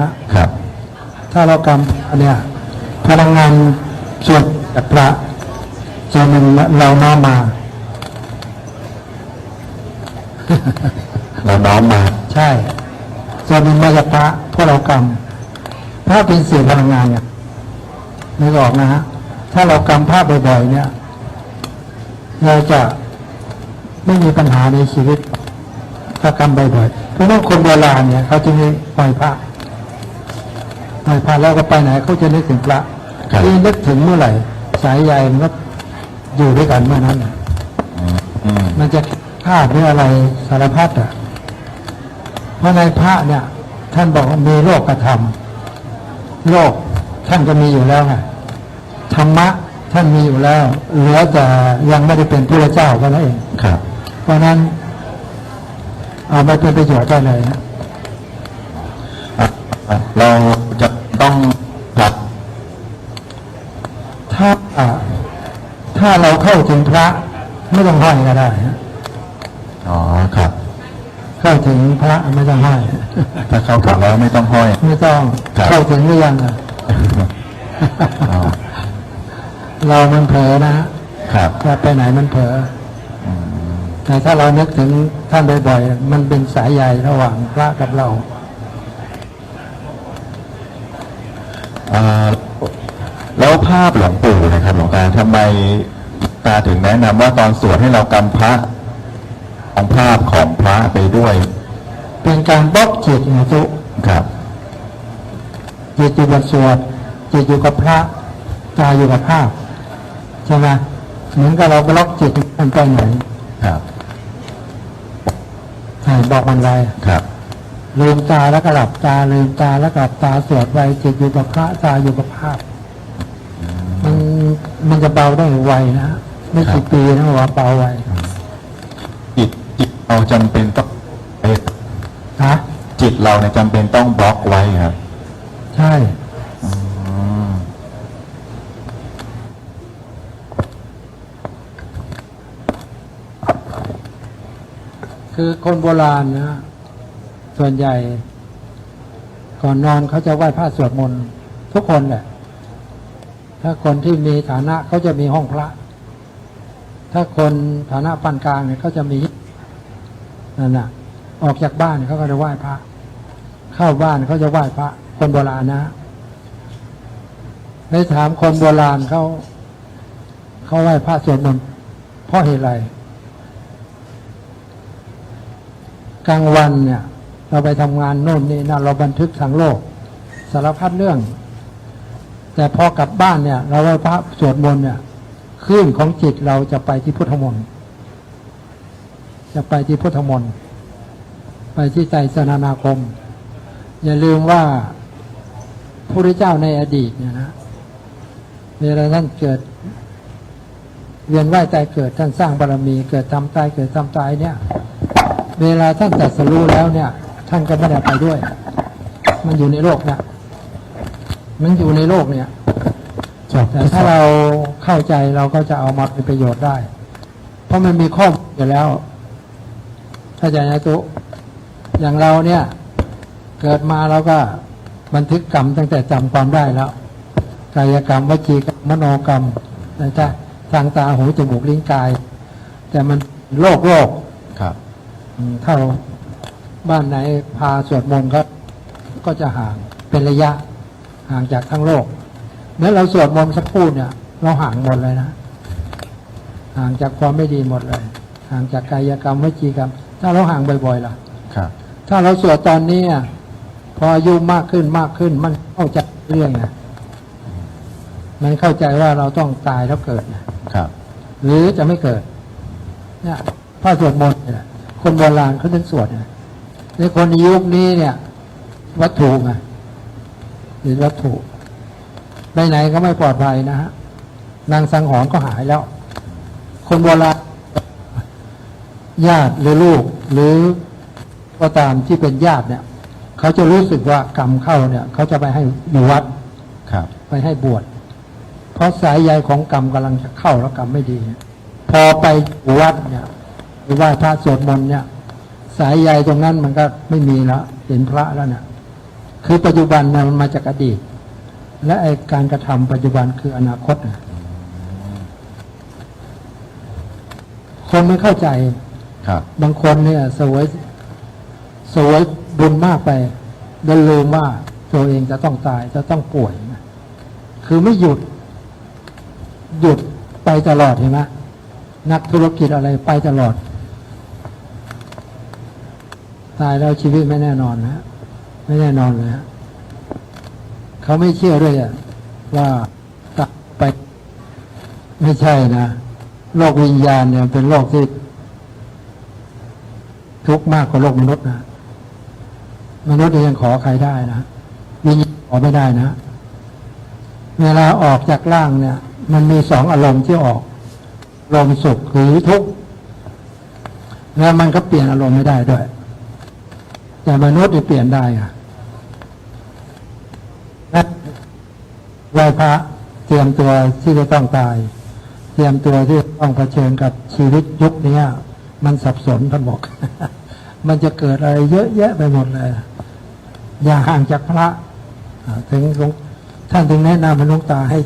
ฮะครับ ถ้าเรากำเนี่ยพลังงานส่วนจากพระส่วนหนึ่งเราน้อมมา เราน้อมมา ใช่ ส่วนหนึ่งมาจากพระพวกเรากำพระเป็นสื่อพลังงานเนี่ยนึกออกนะฮะถ้าเรากำพระบ่อยๆเนี่ย เราจะไม่มีปัญหาในชีวิตถ้ากำบ่อยๆเพราะว่าคนโบราณเนี่ยเขาจะมีปล่อยพระ ปล่อยพระแล้วก็ไปไหนเขาจะนึกถึงพระครับ ที่นึกถึงเมื่อไหร่สายใยมันก็อยู่ด้วยกันเมื่อนั้นน่ะอืมมันจะฆ่าหรืออะไรสารพัดอะเพราะในพระเนี่ย ท่านบอกว่ามีโลกกระทำโลกท่านก็มีอยู่แล้วไงธรรมะท่านมีอยู่แล้ว เหลือแต่ยังไม่ได้เป็นพระเจ้าก็นั่นเอง ครับ เพราะฉะนั้นเอาไปเป็นประโยชน์ได้เลยนะอะอะเราจะต้องครับ ถ้า ถ้าเราเข้าถึงพระไม่ต้องห้อยก็ได้นะอ๋อครับ เข้าถึงพระไม่ต้องห้อยถ้าเข้าถึงแล้วไม่ต้องห้อย ไม่ต้องครับเข้าถึงหรือยังอะอ๋อเรามันเผลอนะครับถ้าไปไหนมันเผลออืมแต่ถ้าเรานึกถึงท่านบ่อยๆมันเป็นสายใยระหว่างพระกับเราอ่าแล้วภาพหลวงปู่ นะครับหลวงตาทำไมตาถึงแนะนำว่าตอนสวดให้เรากำพระของภาพของพระไปด้วย เป็นการบล็อกจิตนะทุกครับจิตอยู่กับสวดจิตอยู่กับพระตาอยู่กับภาพใช่ไหมเหมือนกับเราบล็อกจิตมันไปไหนครับให้บอกมันไว้ครับลืมตาแล้วก็หลับตาลืมตาแล้วก็หลับตาสวดไว้จิตอยู่กับพระตาอยู่กับภาพมัน มันจะเบาได้ไวนะไม่กี่ปีนะว่าเบาไวจิตจิตเราจำเป็นต้องเอ่อฮะจิตเราเนี่ยจำเป็นต้องบล็อกไว้ครับ ใช่อืมคือคนโบราณนะส่วนใหญ่ ก่อนนอนเขาจะไหว้พระสวดมนต์ทุกคนแหละ ถ้าคนที่มีฐานะเขาจะมีห้องพระ ถ้าคนฐานะปานกลางเนี่ยเขาจะมีนั่นน่ะ ออกจากบ้านเขาก็จะไหว้พระ เข้าบ้านเขาจะไหว้พระ คนโบราณนะได้ถามคนโบราณเขาเขาไหว้พระสวดมนต์เพราะเหตุไรกลางวันเนี่ย เราไปทำงานโน่นนี่นั่นเราบันทึกทางโลก สารพัดเรื่อง แต่พอกลับบ้านเนี่ย เราไหว้พระสวดมนต์เนี่ยคลื่นของจิตเราจะไปที่พุทธมนต์จะไปที่พุทธมนต์ไปที่ใจสนานาคม อย่าลืมว่าพระพุทธเจ้าในอดีตเนี่ยนะเวลาท่านเกิด เวียนว่ายตายเกิดท่านสร้างบารมี เกิดทำตายเกิดทำตายเนี่ย เวลาท่านตรัสรู้แล้วเนี่ย ท่านก็ไม่ได้ไปด้วย มันอยู่ในโลกเนี่ย มันอยู่ในโลกเนี่ยแต่ถ้าเราเข้าใจเราก็จะเอามาเป็นประโยชน์ได้ เพราะมันมีข้อมูลอยู่แล้วเข้าใจนะตุอย่างเราเนี่ย เกิดมาเราก็บันทึกกรรมตั้งแต่จำความได้แล้วกายกรรมวจีกรรมมโนกรรมนะจ๊ะทางตาหูจมูกลิ้นกาย แต่มันโลกโลกครับอืมถ้าเราบ้านไหนพาสวดมนต์ก็ก็จะห่างเป็นระยะ ห่างจากทั้งโลกเมื่อเราสวดมนต์สักครู่เนี่ย เราห่างหมดเลยนะ ห่างจากความไม่ดีหมดเลย ห่างจากกายกรรมวจีกรรม ถ้าเราห่างบ่อยๆล่ะครับ ถ้าเราสวดตอนนี้อะพออายุมากขึ้นมากขึ้น มันเข้าใจเรื่องนะมันเข้าใจว่าเราต้องตายแล้วเกิดนะครับ หรือจะไม่เกิด เนี่ยพระสวดมนต์เนี่ยคนโบราณเขาถึงสวดเนี่ยในคนในยุคนี้เนี่ย วัตถุไง หรือวัตถุไปไหนก็ไม่ปลอดภัยนะฮะนางสังหรณ์ก็หายแล้ว คนโบราณญาติหรือลูก หรือก็ตามที่เป็นญาติเนี่ย เขาจะรู้สึกว่ากรรมเข้าเนี่ย เขาจะไปให้อยู่วัดครับ ไปให้บวชเพราะสายใยของกรรมกำลังจะเข้าแล้วกรรมไม่ดี พอไปอยู่วัดเนี่ยหรือว่าพระสวดมนต์เนี่ย สายใยตรงนั้นมันก็ไม่มีแล้วเห็นพระแล้วเนี่ย คือปัจจุบันนะมันมาจากอดีต และไอการกระทำปัจจุบันคืออนาคตนะคนไม่เข้าใจครับ บางคนเนี่ยสวยสวยบุญมากไปดันลืมว่าตัวเองจะต้องตายจะต้องป่วยนะคือไม่หยุด หยุดไปตลอดเห็นไหมนักธุรกิจอะไรไปตลอด ตายแล้วชีวิตไม่แน่นอนนะฮะ ไม่แน่นอนเลยฮะเขาไม่เชื่อด้วยอะว่าตายไป ไม่ใช่นะโลกวิญญาณเนี่ยเป็นโลกที่ทุกข์มากกว่าโลกมนุษย์นะมนุษย์ยังขอใครได้นะวิญญาณขอไม่ได้นะ เวลาออกจากร่างเนี่ย มันมีสองอารมณ์ที่ออกอารมณ์สุขหรือทุกข์แล้วมันก็เปลี่ยนอารมณ์ไม่ได้ด้วย แต่มนุษย์จะเปลี่ยนได้อะ ไหว้พระเตรียมตัวที่จะต้องตาย เตรียมตัวที่จะต้องเผชิญกับชีวิตยุคนี้มันสับสนท่านบอกมันจะเกิดอะไรเยอะแยะไปหมดเลย อย่าห่างจากพระถึงท่านถึงแนะนำให้ลวงตาให้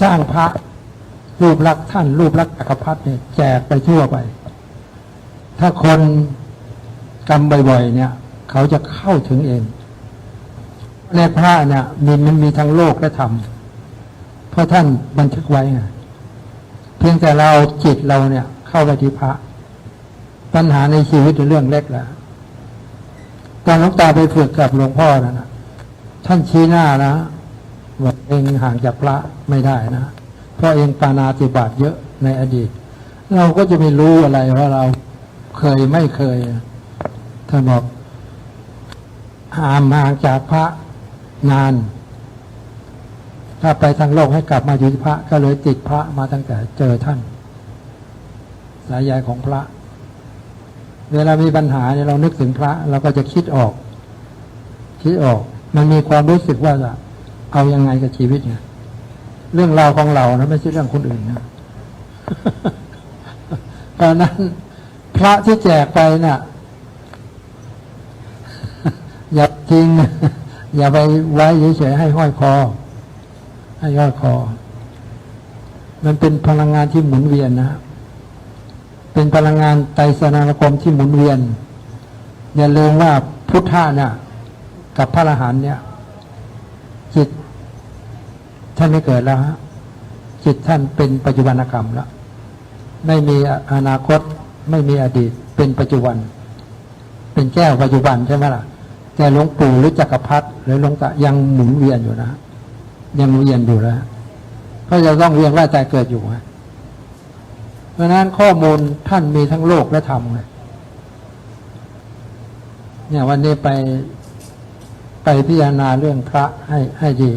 สร้างพระรูปลักษณ์ท่าน รูปลักษณ์จักรพรรดิเนี่ยแจกไปทั่วไป ถ้าคนกรรมบ่อยๆเนี่ย เขาจะเข้าถึงเอง ในพระเนี่ยมีมันมีทั้งโลกและธรรมเพราะท่านบันทึกไว้ไงเพียงแต่เราจิตเราเนี่ย เข้าไปที่พระ ปัญหาในชีวิตเป็นเรื่องเล็กแล้วตอนหลวงตาไปฝึกกับหลวงพ่อนะนะท่านชี้หน้านะว่าเองห่างจากพระไม่ได้นะเพราะเองปานาติบาตเยอะในอดีต เราก็จะไม่รู้อะไรว่าเราเคยไม่เคยท่านบอกหางห่างจากพระ นาน ถ้าไปทางโลกให้กลับมาอยู่ที่พระ ก็เลยติดพระมาตั้งแต่เจอท่าน สายใยของพระ เวลามีปัญหาเนี่ยเรานึกถึงพระ เราก็จะคิดออก คิดออก มันมีความรู้สึกว่าจะเอายังไงกับชีวิตเนี่ยเรื่องราวของเรานะไม่ใช่เรื่องคนอื่นนะเพราะนั้นพระที่แจกไปน่ะอย่าทิ้ง อย่าไปไว้เฉยๆให้ห้อยคอ ให้ห้อยคอ มันเป็นพลังงานที่หมุนเวียนนะ เป็นพลังงานไตรสนานคมที่หมุนเวียน อย่าลืมว่าพุทธะเนี่ยกับพระอรหันเนี่ย จิตท่านไม่เกิดแล้วฮะจิตท่านเป็นปัจจุบันกรรมแล้ว ไม่มีอนาคตไม่มีอดีตเป็นปัจจุบัน เป็นแก้วปัจจุบันใช่ไหมล่ะ แต่หลวงปู่หรือจักรพรรดิหรือหลวงตายังหมุนเวียนอยู่นะ ยังเวียนอยู่แล้วก็จะต้องเวียนว่ายตายเกิดอยู่ฮะเพราะนั้นข้อมูลท่านมีทั้งโลกและธรรมเลยเนี่ยวันนี้ไปไปพิจารณาเรื่องพระให้ให้ดี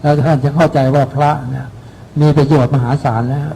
แล้วท่านจะเข้าใจว่าพระเนี่ยมีประโยชน์มหาศาลแล้ว